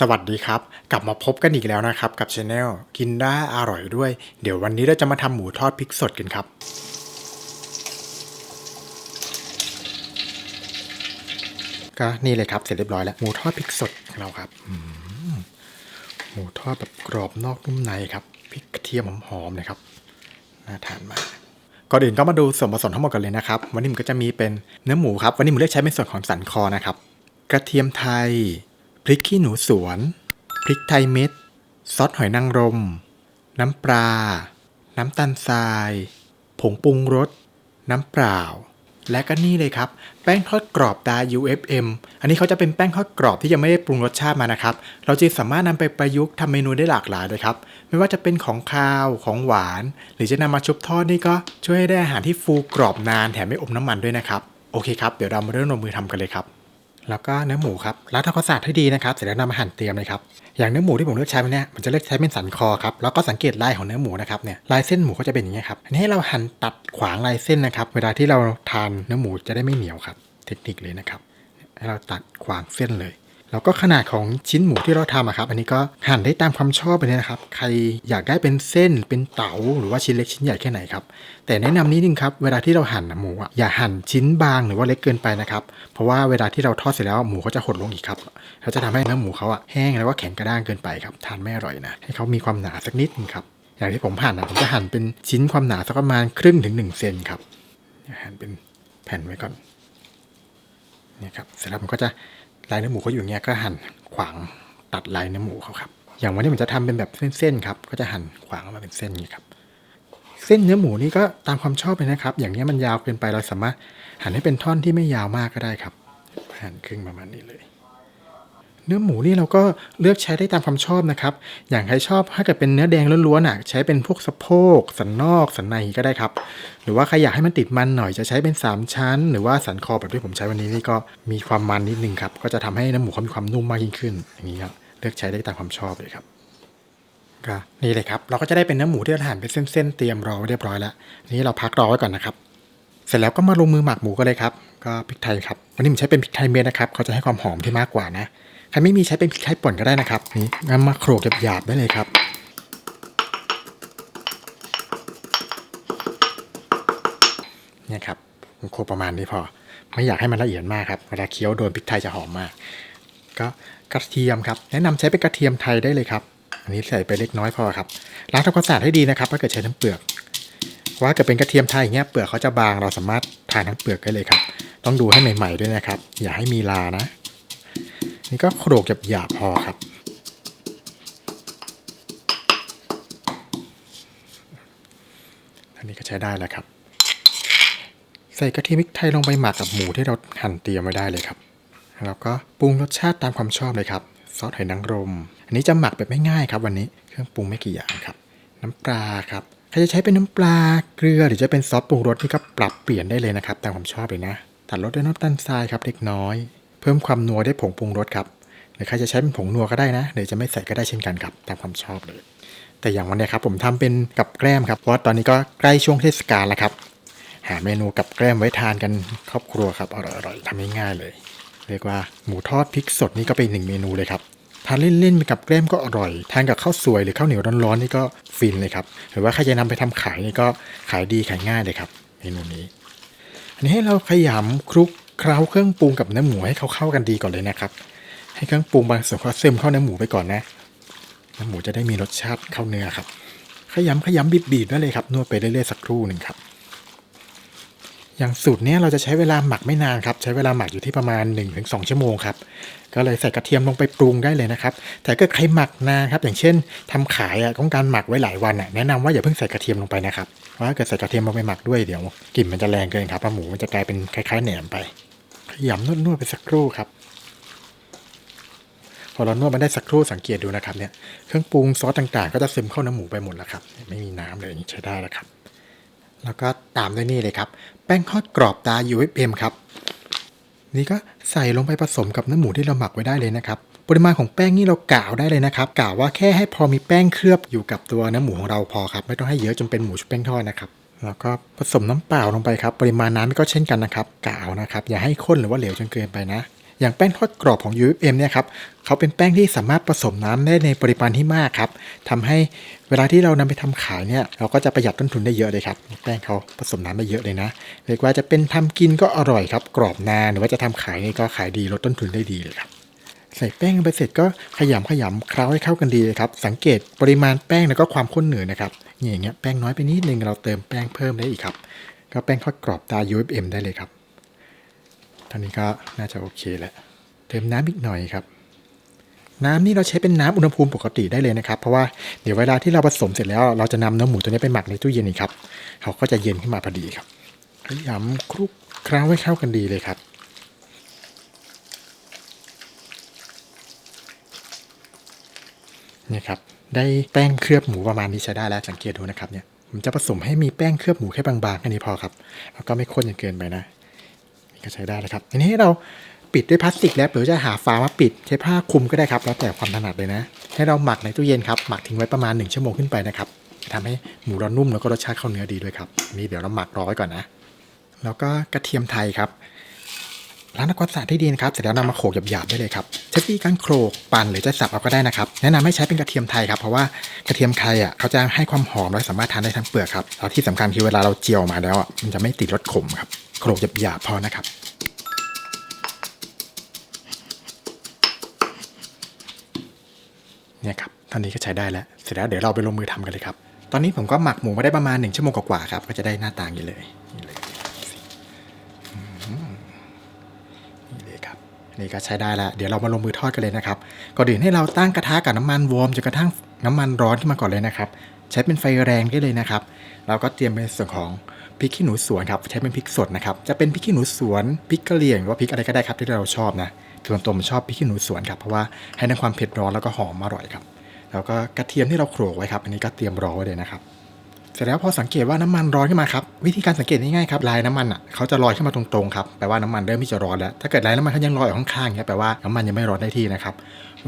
สวัสดีครับ กลับมาพบกันอีกแล้วนะครับ กับช anel กินได้อร่อยด้วย เดี๋ยววันนี้เราจะมาทำหมูทอดพริกสดกันครับ ก็นี่เลยครับเสร็จเรียบร้อยแล้วหมูทอดพริกสดของเราครับหมูทอดแบบกรอบนอกนุ่มในครับพริกกระเทียมหอมๆเลยครับน่าทานมากก่อนอื่นก็มาดูส่วนผสมทั้งหมดกันเลยนะครับ วันนี้มันก็จะมีเป็นเนื้อหมูครับวันนี้ผมเลือกใช้เป็นส่วนของสันคอนะครับ กระเทียมไทย พริกขี้หนูสวน พริกไทยเม็ด ซอสหอยนางรม น้ำปลา น้ำตาลทราย ผงปรุงรส น้ำเปล่า และก็นี่เลยครับ แป้งทอดกรอบดา UFM อันนี้เขาจะเป็นแป้งทอดกรอบที่ยังไม่ได้ปรุงรสชาติมานะครับ เราจึงสามารถนำไปประยุกต์ทำเมนูได้หลากหลายเลยครับ ไม่ว่าจะเป็นของคาว ของหวาน หรือจะนำมาชุบทอดนี่ก็ช่วยให้ได้อาหารที่ฟูกรอบนานแถมไม่อมน้ำมันด้วยนะครับ โอเคครับ เดี๋ยวเรามาเริ่มลงมือทำกันเลยครับ แล้วก็เนื้อหมูครับล้างทำความสะอาดให้ดีนะครับ เสร็จแล้วนำมาหั่นเตรียมเลยครับ อย่างเนื้อหมูที่ผมเลือกใช้วันเนี้ยมันจะเลือกใช้เป็นสันคอครับ แล้วก็สังเกตลายของเนื้อหมูนะครับเนี่ย ลายเส้นหมูก็จะเป็นอย่างนี้ยครับ อันนี้ให้เราหั่นตัดขวางลายเส้นนะครับ เวลาที่เราทานเนื้อหมูจะได้ไม่เหนียวครับ เทคนิคเลยนะครับ ให้เราตัดขวางเส้นเลย แล้วก็ขนาดของชิ้นหมูที่เราทำอะครับ อันนี้ก็หั่นได้ตามความชอบไปเลยนะครับ ใครอยากได้เป็นเส้นเป็นเต๋าหรือว่าชิ้นเล็กชิ้นใหญ่แค่ไหนครับ แต่แนะนำนิดนึงครับ เวลาที่เราหั่นหมูอะอย่าหั่นชิ้นบางหรือว่าเล็กเกินไปนะครับ เพราะว่าเวลาที่เราทอดเสร็จแล้วหมูเขาจะหดลงอีกครับเขาจะทำให้เนื้อหมูเขาอะแห้งแล้วก็แข็งกระด้างเกินไปครับทานไม่อร่อยนะ ให้เขามีความหนาสักนิดนึงครับอย่างที่ผมหั่นอะผมจะหั่นเป็นชิ้นความหนาสักประมาณครึ่งถึงหนึ่งเซนครับหั่นเป็นแผ่นไว้ก่อนนี่ครับเสร็จแล้วผมก็จะ ลายเนื้อหมูเขาอยู่อย่างเงี้ยก็หั่นขวางตัดลายเนื้อหมูเขาครับ อย่างวันนี้ผมจะทำเป็นแบบเส้นๆครับ ก็จะหั่นขวางออกมาเป็นเส้นนี้ครับ เส้นเนื้อหมูนี่ก็ตามความชอบเลยนะครับ อย่างเงี้ยมันยาวเกินไปเราสามารถหั่นให้เป็นท่อนที่ไม่ยาวมากก็ได้ครับ หั่นครึ่งประมาณนี้เลย เนื้อหมูนี่เราก็เลือกใช้ได้ตามความชอบนะครับ อย่างใครชอบถ้าเกิดเป็นเนื้อแดงล้วนๆอะใช้เป็นพวกสะโพก สันนอก สันในก็ได้ครับ หรือว่าใครอยากให้มันติดมันหน่อยจะใช้เป็น 3 ชั้น หรือว่าสันคอแบบที่ผมใช้วันนี้นี่ก็มีความมันนิดนึงครับ ก็จะทำให้เนื้อหมูเขามีความนุ่มมากยิ่งขึ้นอย่างนี้ครับเลือกใช้ได้ตามความชอบเลยครับก็นี่เลยครับ เราก็จะได้เป็นเนื้อหมูที่เราหั่นเป็นเส้นๆเตรียมรอไว้เรียบร้อยแล้วนี้เราพักรอไว้ก่อนนะครับเสร็จแล้วก็มาลงมือหมักหมูกันเลยครับ ก็พริกไทยครับ วันนี้ผมใช้เป็นพริกไทยเม็ดนะครับ เขาจะให้ความหอมที่มากกว่านะ ครไม่มีใช้เป็นพริกไทยป่นก็ได้นะครับนี่งั้นมาโขลกหยาบๆได้เลยครับ เนี่ยครับผมโขลกประมาณนี้พอ ไม่อยากให้มันละเอียดมากครับเวลาเคี้ยวโดนพริกไทยจะหอมมาก ก็กระเทียมครับ แนะนำใช้เป็นกระเทียมไทยได้เลยครับ อันนี้ใส่ไปเล็กน้อยพอครับล้างทำความสะอาดให้ดีนะครับถ้าเกิดใช้ทั้งเปลือกว่าเกิดเป็นกระเทียมไทยอย่างเงี้ยเปลือกเขาจะบางเราสามารถทานทั้งเปลือกได้เลยครับ ต้องดูให้ใหม่ ๆด้วยนะครับ อย่าให้มีลานะ นี่ก็โขลกหยาบๆพอครับ อันนี้ก็ใช้ได้แล้วครับ ใส่กะทียมพริกไทยลงไปหมักกับหมูที่เราหั่นเตรียมไว้ได้เลยครับ แล้วก็ปรุงรสชาติตามความชอบเลยครับ ซอสหอยนางรม อันนี้จะหมักแบบไม่ง่ายครับ วันนี้ เครื่องปรุงไม่กี่อย่างครับ น้ำปลาครับ ใครจะใช้เป็นน้ำปลา เกลือ หรือจะเป็นซอสปรุงรสนี่ก็ปรับเปลี่ยนได้เลยนะครับ ตามความชอบเลยนะ ตัดรสด้วยน้ำตาลทรายครับเล็กน้อย เพิ่มความนัวด้วยผงปรุงรสครับหรือใครจะใช้เป็นผงนัวก็ได้นะหรือจะไม่ใส่ก็ได้เช่นกันครับตามความชอบเลย แต่อย่างวันนี้ครับผมทำเป็นกับแกล้มครับเพราะว่าตอนนี้ก็ใกล้ช่วงเทศกาลแล้วครับ หาเมนูกับแกล้มไว้ทานกันครอบครัวครับอร่อยๆทำง่ายๆเลย เรียกว่าหมูทอดพริกสดนี่ก็เป็นหนึ่งเมนูเลยครับทานเล่นๆกับแกล้มก็อร่อย ทานกับข้าวสวยหรือข้าวเหนียวร้อนๆนี่ก็ฟินเลยครับ หรือว่าใครจะนำไปทำขายนี่ก็ขายดีขายง่ายเลยครับ เมนูนี้ อันนี้ให้เราขยำคลุก เคล้าเครื่องปรุงกับเนื้อหมูให้เขาเข้ากันดีก่อนเลยนะครับ ให้เครื่องปรุงบางส่วนเขาซึมเข้าเนื้อหมูไปก่อนนะเนื้อหมูจะได้มีรสชาติเข้าเนื้อครับขยำขยำบีบๆได้เลยครับนวดไปเรื่อยๆสักครู่หนึ่งครับ อย่างสูตรนี้เราจะใช้เวลาหมักไม่นานครับ ใช้เวลาหมักอยู่ที่ประมาณ 1-2 ชั่วโมงครับก็เลยใส่กระเทียมลงไปปรุงได้เลยนะครับ แต่ก็ใครหมักนานครับ อย่างเช่นทำขายอะต้องการหมักไว้หลายวันอะแนะนำว่าอย่าเพิ่งใส่กระเทียมลงไปนะครับเพราะถ้าเกิดใส่กระเทียมลงไปหมักด้วยเดี๋ยวกลิ่นมันจะแรงเกินครับแล้วหมูมันจะกลายเป็นคล้ายๆแหนมไปขยำนวดๆไปสักครู่ครับพอเรานวดมันได้สักครู่สังเกตดูนะครับเนี่ยเครื่องปรุงซอสต่างๆ ก็จะซึมเข้าเนื้อหมูไปหมดแล้วครับ ไม่มีน้ำเลยใช้ได้แล้วครับ แล้วก็ตามด้วยนี่เลยครับ แป้งทอดกรอบตา UFM ครับ นี่ก็ใส่ลงไปผสมกับเนื้อหมูที่เราหมักไว้ได้เลยนะครับ ปริมาณของแป้งนี่เรากล่าวได้เลยนะครับกล่าวว่าแค่ให้พอมีแป้งเคลือบอยู่กับตัวเนื้อหมูของเราพอครับ ไม่ต้องให้เยอะจนเป็นหมูชุบแป้งทอดนะครับแล้วก็ผสมน้ำเปล่าลงไปครับ ปริมาณน้ำก็เช่นกันนะครับกล่าวนะครับ อย่าให้ข้นหรือว่าเหลวจนเกินไปนะ อย่างแป้งทอดกรอบของ UFM เนี่ยครับเขาเป็นแป้งที่สามารถผสมน้ำได้ในปริมาณที่มากครับทำให้เวลาที่เรานำไปทำขายเนี่ยเราก็จะประหยัดต้นทุนได้เยอะเลยครับ แป้งเขาผสมน้ำได้เยอะเลยนะเรียกว่าจะเป็นทำกินก็อร่อยครับ กรอบนานหรือว่าจะทำขายนี่ก็ขายดีลดต้นทุนได้ดีเลยครับใส่แป้งไปเสร็จก็ขยำขยำเคล้าให้เข้ากันดีเลยครับ สังเกตปริมาณแป้งแล้วก็ความข้นเหนืดนะครับอย่างเงี้ยแป้งน้อยไปนิดนึงเราเติมแป้งเพิ่มได้อีกครับ ก็แป้งทอดกรอบตา UFM ได้เลยครับ ท่านี้ก็น่าจะโอเคแล้วเติมน้ำอีกหน่อยครับ น้ำนี่เราใช้เป็นน้ำอุณหภูมิปกติได้เลยนะครับ เพราะว่าเดี๋ยวเวลาที่เราผสมเสร็จแล้ว เราจะนำเนื้อหมูตัวนี้ไปหมักในตู้เย็นอีกครับ เขาก็จะเย็นขึ้นมาพอดีครับขยำคลุกเคล้าให้เข้ากันดีเลยครับนี่ครับได้แป้งเคลือบหมูประมาณนี้ใช้ได้แล้วสังเกตดูนะครับเนี่ยผมจะผสมให้มีแป้งเคลือบหมูแค่บางๆแค่นี้พอครับแล้วก็ไม่ข้นจนเกินไปนะ ก็ใช้ได้แล้วครับทีนี้เราปิดด้วยพลาสติกแล้วหรือจะหาฝามาปิดใช้ผ้าคลุมก็ได้ครับ แล้วแต่ความถนัดเลยนะ ให้เราหมักในตู้เย็นครับหมักทิ้งไว้ประมาณ 1 ชั่วโมงขึ้นไปนะครับจะทำให้หมูเรานุ่มแล้วก็รสชาติเข้าเนื้อดีด้วยครับนี่เดี๋ยวเราหมักรอไว้ก่อนนะ แล้วก็กระเทียมไทยครับล้างทำความสะอาดให้ดีนะครับเสร็จแล้วนำมาโขลกหยาบๆได้เลยครับใช้วิธีการโขลกปั่นหรือจะสับเอาก็ได้นะครับแนะนำให้ใช้เป็นกระเทียมไทยครับเพราะว่ากระเทียมไทยอะเขาจะให้ความหอมและสามารถทานได้ทั้งเปลือกครับแล้วที่สำคัญคือเวลาเราเจียวมาแล้วอะมันจะไม่ติดรสขมครับ โขลกหยาบๆพอนะครับ เนี่ยครับท่านี้ก็ใช้ได้แล้ว เสร็จแล้วเดี๋ยวเราไปลงมือทำกันเลยครับ ตอนนี้ผมก็หมักหมูมาได้ประมาณ1ชั่วโมงกว่าๆครับ ก็จะได้หน้าตาอย่างนี้เลยนี่เลยนี่เลยครับนี่ก็ใช้ได้แล้ว เดี๋ยวเรามาลงมือทอดกันเลยนะครับ ก่อนอื่นให้เราตั้งกระทะกับน้ำมันวอร์มจนกระทั่งน้ำมันร้อนขึ้นมาก่อนเลยนะครับ ใช้เป็นไฟแรงได้เลยนะครับ เราก็เตรียมเป็นส่วนของ พริกขี้หนูสวนครับใช้เป็นพริกสดนะครับจะเป็นพริกขี้หนูสวนพริกกะเหรี่ยงหรือว่าพริกอะไรก็ได้ครับที่เราชอบนะส่วนตัวผมชอบพริกขี้หนูสวนครับเพราะว่าให้ในความเผ็ดร้อนแล้วก็หอมอร่อยครับแล้วก็กระเทียมที่เราโขลกไว้ครับอันนี้ก็เตรียมรอไว้เลยนะครับ เสร็จแล้วพอสังเกตว่าน้ำมันร้อนขึ้นมาครับวิธีการสังเกตง่ายๆครับลายน้ำมันอะเขาจะลอยขึ้นมาตรงๆครับแปลว่าน้ำมันเริ่มที่จะร้อนแล้วถ้าเกิดลายน้ำมันเขายังลอยอยู่ข้างๆเนี่ยแปลว่าน้ำมันยังไม่ร้อนได้ที่นะครับ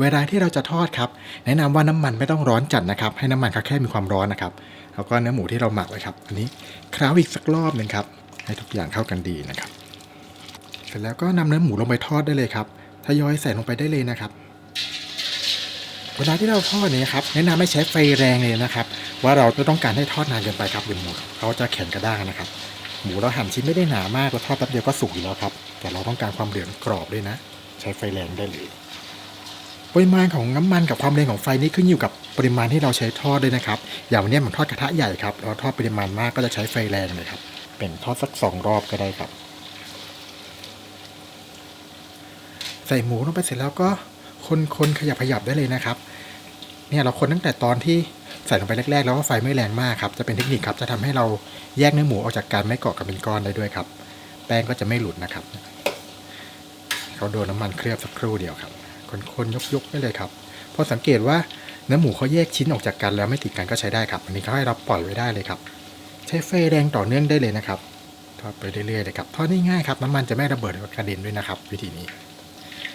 เวลาที่เราจะทอดครับแนะนำว่าน้ำมันไม่ต้องร้อนจัดนะครับให้น้ำมันเขาแค่มีความร้อนนะครับแล้วก็เนื้อหมูที่เราหมักไว้ครับอันนี้คล้าอีกสักรอบหนึ่งครับให้ทุกอย่างเข้ากันดีนะครับ เสร็จแล้วก็นำเนื้อหมูลงไปทอดได้เลยครับทยอยใส่ลงไปได้เลยนะครับเวลาที่เราทอดเนี่ยครับแนะนำไม่ใช้ไฟแรงเลยนะครับ ว่าเราไม่ต้องการให้ทอดนานเกินไปครับเดี๋ยวหมูเขาจะแข็งกระด้างนะครับ หมูเราหั่นชิ้นไม่ได้หนามากเราทอดแป๊บเดียวก็สุกอยู่แล้วครับ แต่เราต้องการความเหลืองกรอบด้วยนะ ใช้ไฟแรงได้เลยปริมาณของน้ำมันกับความแรงของไฟนี่ขึ้นอยู่กับปริมาณที่เราใช้ทอดด้วยนะครับ อย่างวันนี้ผมทอดกระทะใหญ่ครับเราทอดปริมาณมากก็จะใช้ไฟแรงเลยครับ เป็นทอดสักสองรอบก็ได้ครับ ใส่หมูลงไปเสร็จแล้วก็คนๆขยับขยับได้เลยนะครับ เนี่ยเราคนตั้งแต่ตอนที่ ใส่ลงไปแรกๆ แล้วก็ไฟไม่แรงมากครับจะเป็นเทคนิคครับจะทำให้เราแยกเนื้อหมูออกจากกันไม่เกาะกันเป็นก้อนได้ด้วยครับ แป้งก็จะไม่หลุดนะครับเขาโดนน้ำมันเคลือบสักครู่เดียวครับคนๆยกๆได้เลยครับพอสังเกตว่าเนื้อหมูเขาแยกชิ้นออกจากกันแล้วไม่ติดกันก็ใช้ได้ครับอันนี้เขาให้เราปล่อยไว้ได้เลยครับ ใช้ไฟแรงต่อเนื่องได้เลยนะครับทอดไปเรื่อยๆเลยครับทอดง่ายๆครับน้ำมันจะไม่ระเบิดหรือกระเด็นด้วยนะครับ วิธีนี้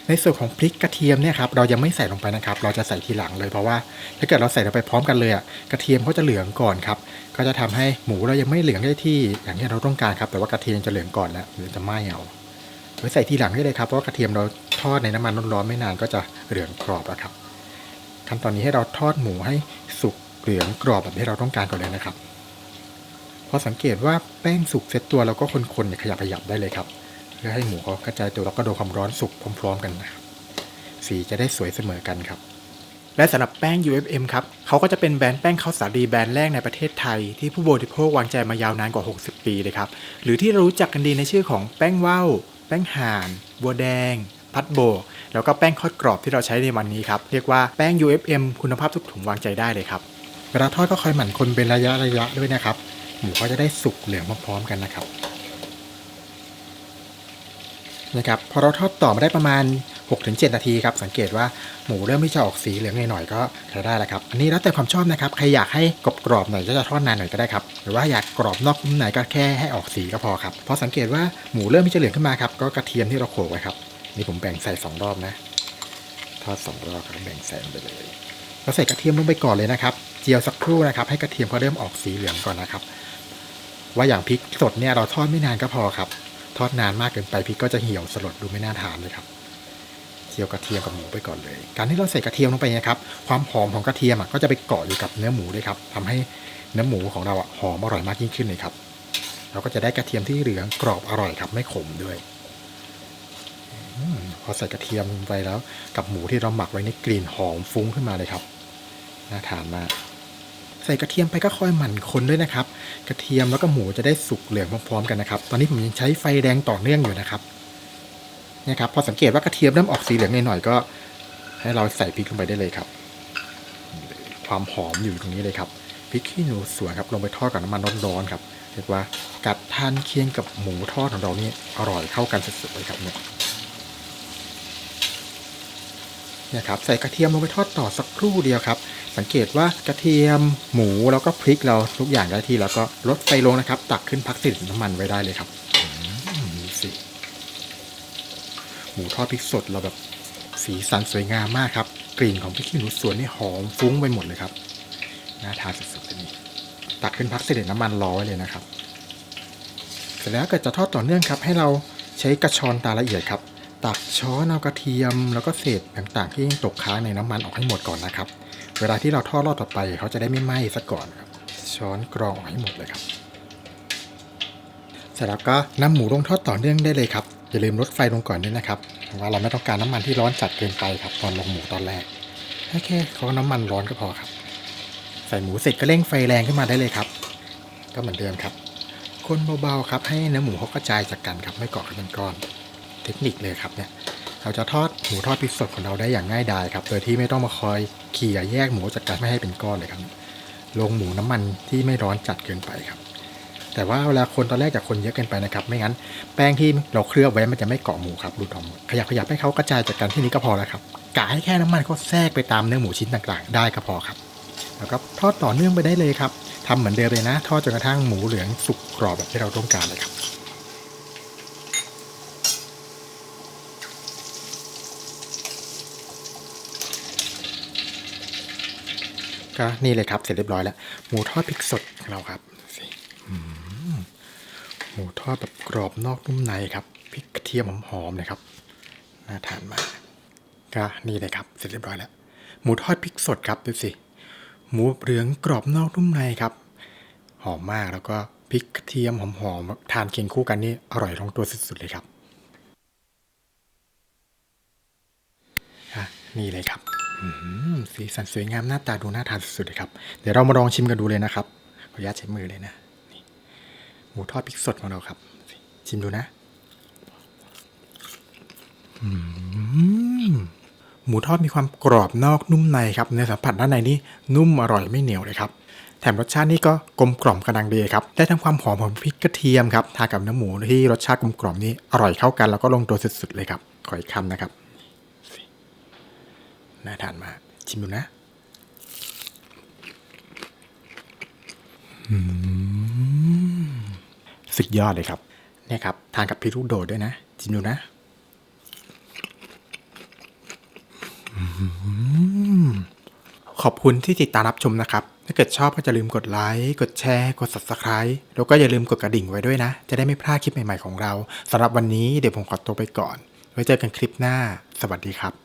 ในส่วนของพริกกระเทียมเนี่ยครับเรายังไม่ใส่ลงไปนะครับ เราจะใส่ทีหลังเลยเพราะว่า ถ้าเกิดเราใส่ลงไปพร้อมกันเลยอะกระเทียมเขาจะเหลืองก่อนครับก็จะทำให้หมูเรายังไม่เหลืองได้ที่อย่างที่เราต้องการครับแต่ว่ากระเทียมจะเหลืองก่อนแล้วหรือจะไหม้เอาไว้ใส่ทีหลังได้เลยครับเพราะว่ากระเทียมเราทอดในน้ำมันร้อนๆไม่นานก็จะเหลืองกรอบแล้วครับขั้นตอนนี้ให้เราทอดหมูให้สุกเหลืองกรอบแบบที่เราต้องการก่อนเลยนะครับพอสังเกตว่าแป้งสุกเซ็ตตัวเราก็คนๆขยับขยับได้เลยครับ พื่อให้หมูเขากระจายตัวแล้วก็โดนความร้อนสุกพร้อม ๆ กันนะครับสีจะได้สวยเสมอกันครับ และสำหรับแป้ง UFM ครับเขาก็จะเป็นแบรนด์แป้งข้าวสาลีแบรนด์แรกในประเทศไทย ที่ผู้บริโภควางใจมายาวนานกว่า 60 ปีเลยครับ หรือที่เรารู้จักกันดีในชื่อของแป้งว่าวแป้งห่านบัวแดง พัดโบกแล้วก็แป้งทอดกรอบที่เราใช้ในวันนี้ครับ เรียกว่าแป้ง UFM คุณภาพทุกถุงวางใจได้เลยครับเวลาทอดก็คอยหมั่นคนเป็นระยะระยะด้วยนะครับหมูก็จะได้สุกเหลืองพร้อมๆกันนะครับ นะครับพอเราทอดต่อมาได้ประมาณ 6-7 นาทีครับสังเกตว่าหมูเริ่มที่จะออกสีเหลืองหน่อยๆก็ใช้ได้แล้วครับอันนี้แล้วแต่ความชอบนะครับใครอยากให้กรอบๆหน่อยก็จะทอดนานหน่อยก็ได้ครับหรือว่าอยากกรอบนอกนุ่มในก็แค่ให้ออกสีก็พอครับพอสังเกตว่าหมูเริ่มที่จะเหลืองขึ้นมาครับก็กระเทียมที่เราโขลกไว้ครับนี่ผมแบ่งใส่สองรอบนะทอดสองรอบครับแบ่งใส่ลงไปเลยเราใส่กระเทียมลงไปก่อนเลยนะครับ เจียวสักครู่นะครับ ให้กระเทียมเขาเริ่มออกสีเหลืองก่อนนะครับ ว่าอย่างพริกสดเนี่ยเราทอดไม่นานก็พอครับ อดนานมากเกินไปพริกก็จะเหี่ยวสลดดูไม่น่าทานเลยครับเจียวกระเทียมกับหมูไปก่อนเลย การที่เราใส่กระเทียมลงไปนะครับ ความหอมของกระเทียมก็จะไปเกาะอยู่กับเนื้อหมูด้วยครับทำให้เนื้อหมูของเราหอมอร่อยมากยิ่งขึ้นเลยครับ เราก็จะได้กระเทียมที่เหลืองกรอบอร่อยครับไม่ขมด้วยอพอใส่กระเทียมลงไปแล้ว กับหมูที่เราหมักไว้ในกลิ่นหอมฟุ้งขึ้นมาเลยครับน่าทานมาก ใส่กระเทียมไปก็ค่อยหมั่นคนด้วยนะครับ กระเทียมแล้วก็หมูจะได้สุกเหลืองพร้อมๆกันนะครับ ตอนนี้ผมยังใช้ไฟแดงต่อเนื่องอยู่นะครับนี่ครับพอสังเกตว่ากระเทียมเริ่มออกสีเหลืองหน่อยๆก็ ให้เราใส่พริกลงไปได้เลยครับ ความหอมอยู่ตรงนี้เลยครับพริกขี้หนูสวนครับลงไปทอดกับน้ำมันร้อนๆครับเรียกว่ากัดทานเคียงกับหมูทอดของเรานี่อร่อยเข้ากันสุดๆเลยครับเนี่ยเนี่ยครับใส่กระเทียมลงไปทอดต่อสักครู่เดียวครับ สังเกตว่ากระเทียมหมูแล้วก็พริกเราทุกอย่างได้ที่แล้วก็ลดไฟลงนะครับ ตักขึ้นพักติดน้ำมันไว้ได้เลยครับอืมดูสิหมูทอดพริกสดเราแบบสีสันสวยงามมากครับ กลิ่นของพริกขี้หนูสวนนี่หอมฟุ้งไปหมดเลยครับน่าทานสุดๆเลยนี่ตักขึ้นพักเสด็จน้ำมันรอไว้เลยนะครับ เสร็จแล้วเกิดจะทอดต่อเนื่องครับ ให้เราใช้กระชอนตาละเอียดครับ ตักช้อนเอากระเทียม แล้วก็เศษต่างๆ ที่ยังตกค้างในน้ำมันออกให้หมดก่อนนะครับ เวลาที่เราทอดรอบต่อไปเขาจะได้ไม่ไหม้ซะก่อนครับ ช้อนกรองออกให้หมดเลยครับเสร็จแล้วก็นำหมูลงทอดต่อเนื่องได้เลยครับอย่าลืมลดไฟลงก่อนด้วยนะครับเพราะว่าเราไม่ต้องการน้ำมันที่ร้อนจัดเกินไปครับตอนลงหมูตอนแรกให้แค่เขาน้ำมันร้อนก็พอครับ ใส่หมูเสร็จก็เร่งไฟแรงขึ้นมาได้เลยครับ ก็เหมือนเดิมครับ คนเบาๆครับให้เนื้อหมูเขากระจายจากกันครับไม่เกาะกันเป็นก้อน เทคนิคเลยครับเนี่ยเราจะทอดหมูทอดพริกสดของเราได้อย่างง่ายดายครับ โดยที่ไม่ต้องมาคอยเขี่ยแยกหมูจากกันไม่ให้เป็นก้อนเลยครับลงหมูน้ำมันที่ไม่ร้อนจัดเกินไปครับ แต่ว่าเวลาคนตอนแรกจากคนเยอะเกินไปนะครับ ไม่งั้นแป้งที่เราเคลือบไว้มันจะไม่เกาะหมูครับหลุดออกหมขยับขยับให้เขากระจายจากกันที่นี้ก็พอแล้วครับกะให้แค่น้ำมันเขาแทรกไปตามเนื้อหมูชิ้นต่างๆ ได้ก็พอครับ แล้วก็ทอดต่อเนื่องไปได้เลยครับทำเหมือนเดิมเลยนะ ทอดจนกระทั่งหมูเหลืองสุกกรอบแบบที่เราต้องการเลยครับ ก็นี่เลยครับ เสร็จเรียบร้อยแล้ว หมูทอดพริกสดของเราครับดูสิหมูทอดแบบกรอบนอกนุ่มในครับพริกกระเทียมหอมๆเลยครับน่าทานมากก็นี่เลยครับ เสร็จเรียบร้อยแล้ว หมูทอดพริกสดครับดูสิหมูเหลืองกรอบนอกนุ่มในครับ หอมมากแล้วก็พริกกระเทียมหอมๆทานเคียงคู่กันนี่อร่อยลงตัวสุดๆเลยครับนี่เลยครับ สีสันสวยงามหน้าตาดูน่าทานสุดๆเลยครับ เดี๋ยวเรามาลองชิมกันดูเลยนะครับ ขออนุญาตใช้มือเลยนะนี่หมูทอดพริกสดของเราครับ ชิมดูนะหมูทอดมีความกรอบนอกนุ่มในครับเนื้อสัมผัสด้านในนี่นุ่มอร่อยไม่เหนียวเลยครับ แถมรสชาตินี่ก็กลมกล่อมกระดังดีครับได้ทั้งความหอมของพริกกระเทียมครับทากับเนื้อหมูที่รสชาติกลมกล่อมนี่อร่อยเข้ากันแล้วก็ลงตัวสุดๆเลยครับขออีกคำนะครับ น่าทานมาก ชิมดูนะอืมสุดยอดเลยครับ เนี่ยครับ ทานกับพริกลูกโดดด้วยนะ ชิมดูนะอืมขอบคุณที่ติดตามรับชมนะครับ ถ้าเกิดชอบก็จะลืมกดไลค์ กดแชร์ กด subscribe แล้วก็อย่าลืมกดกระดิ่งไว้ด้วยนะ จะได้ไม่พลาดคลิปใหม่ๆของเราสำหรับวันนี้เดี๋ยวผมขอตัวไปก่อน ไว้เจอกันคลิปหน้า สวัสดีครับ